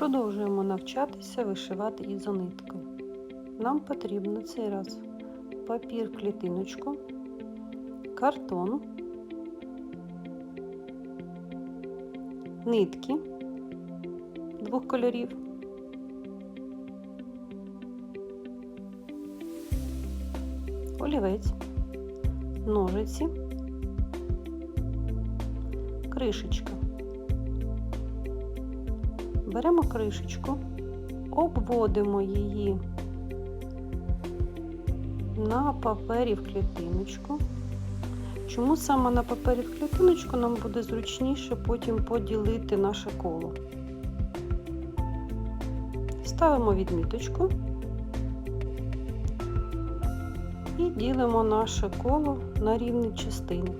Продовжуємо навчатися вишивати ізониткою. Нам потрібно цей раз папір клітиночку, картон, нитки двох кольорів, олівець, ножиці, кришечка. Беремо кришечку, обводимо її на папері в клітиночку. Чому саме на папері в клітиночку нам буде зручніше потім поділити наше коло? Ставимо відміточку і ділимо наше коло на рівні частини.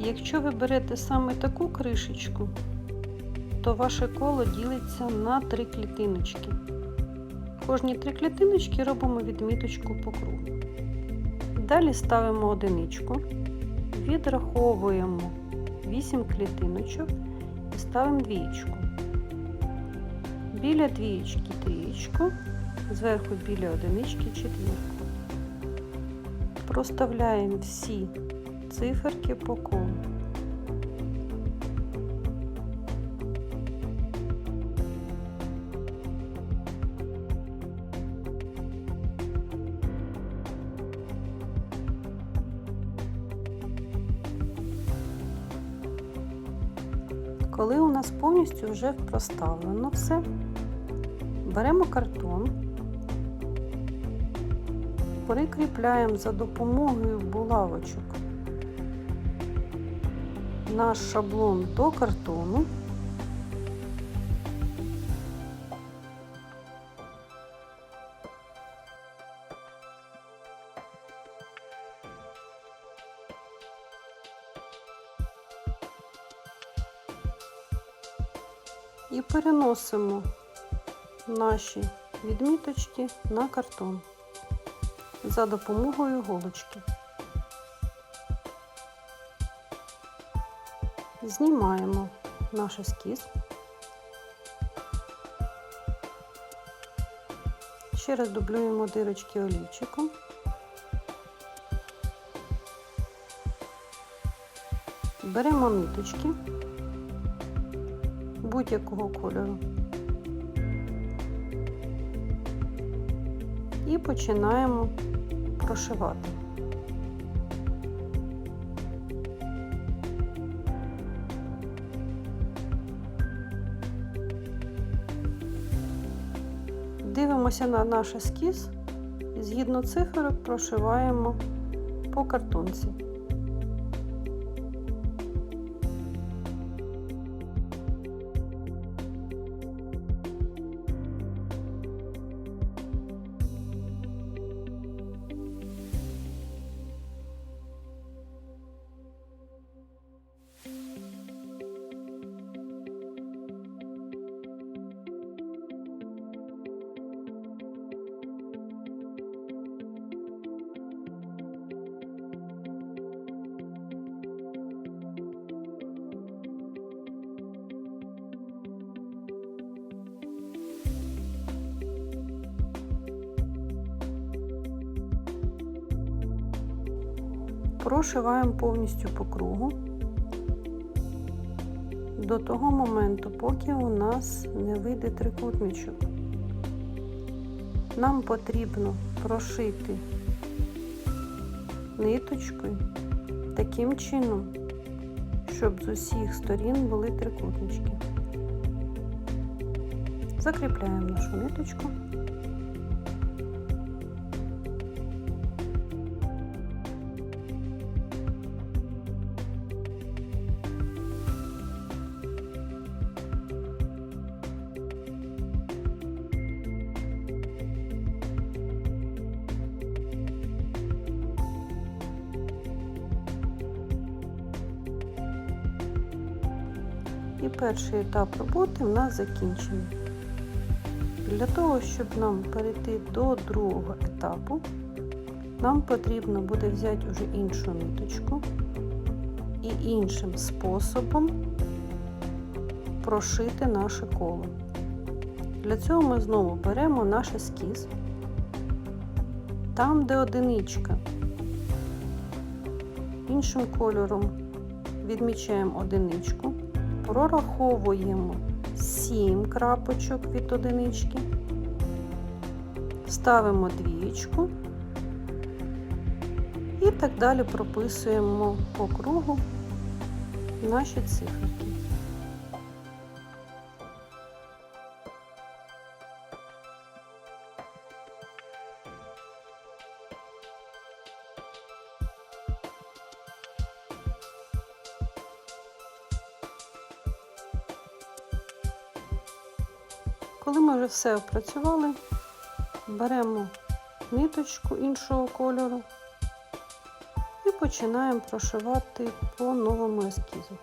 Якщо ви берете саме таку кришечку, то ваше коло ділиться на три клітиночки. Кожні три клітиночки робимо відміточку по кругу. Далі ставимо одиничку, відраховуємо 8 клітиночок і ставимо двієчку. Біля двієчки трієчку, зверху біля одинички четвірку. Проставляємо всі циферки по колу. Коли у нас повністю вже проставлено все, беремо картон, прикріпляємо за допомогою булавочок наш шаблон до картону. І переносимо наші відміточки на картон за допомогою голочки. Знімаємо наш ескіз. Ще раз дублюємо дирочки олівчиком. Беремо ниточки будь-якого кольору. І починаємо прошивати. Дивимося на наш ескіз і згідно циферок прошиваємо по картонці. Прошиваємо повністю по кругу до того моменту, поки у нас не вийде трикутничок. Нам потрібно прошити ниточкою таким чином, щоб з усіх сторін були трикутнички. Закріпляємо нашу ниточку. І перший етап роботи в нас закінчений. Для того, щоб нам перейти до другого етапу, нам потрібно буде взяти вже іншу ниточку і іншим способом прошити наше коло. Для цього ми знову беремо наш ескіз, там, де одиничка, іншим кольором відмічаємо одиничку, прораховуємо 7 крапочок від одинички, ставимо двічку і так далі прописуємо по кругу наші циферки. Коли ми вже все опрацювали, беремо ниточку іншого кольору і починаємо прошивати по новому ескізу.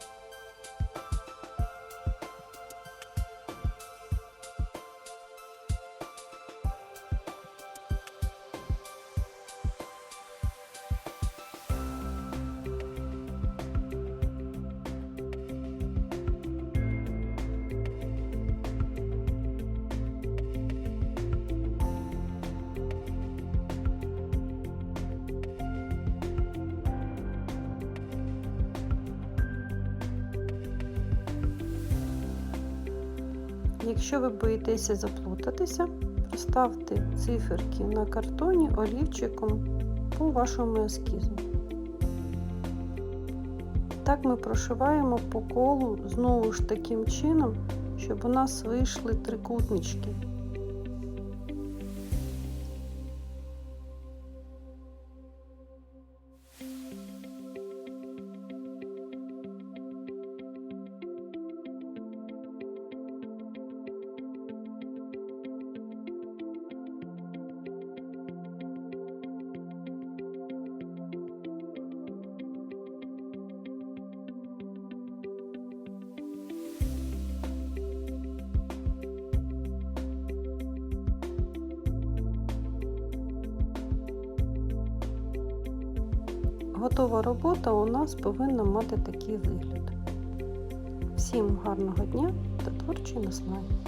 Якщо ви боїтеся заплутатися, проставте циферки на картоні олівчиком по вашому ескізу. Так ми прошиваємо по колу знову ж таким чином, щоб у нас вийшли трикутнички. Готова робота у нас повинна мати такий вигляд. Всім гарного дня та творчої наснаги!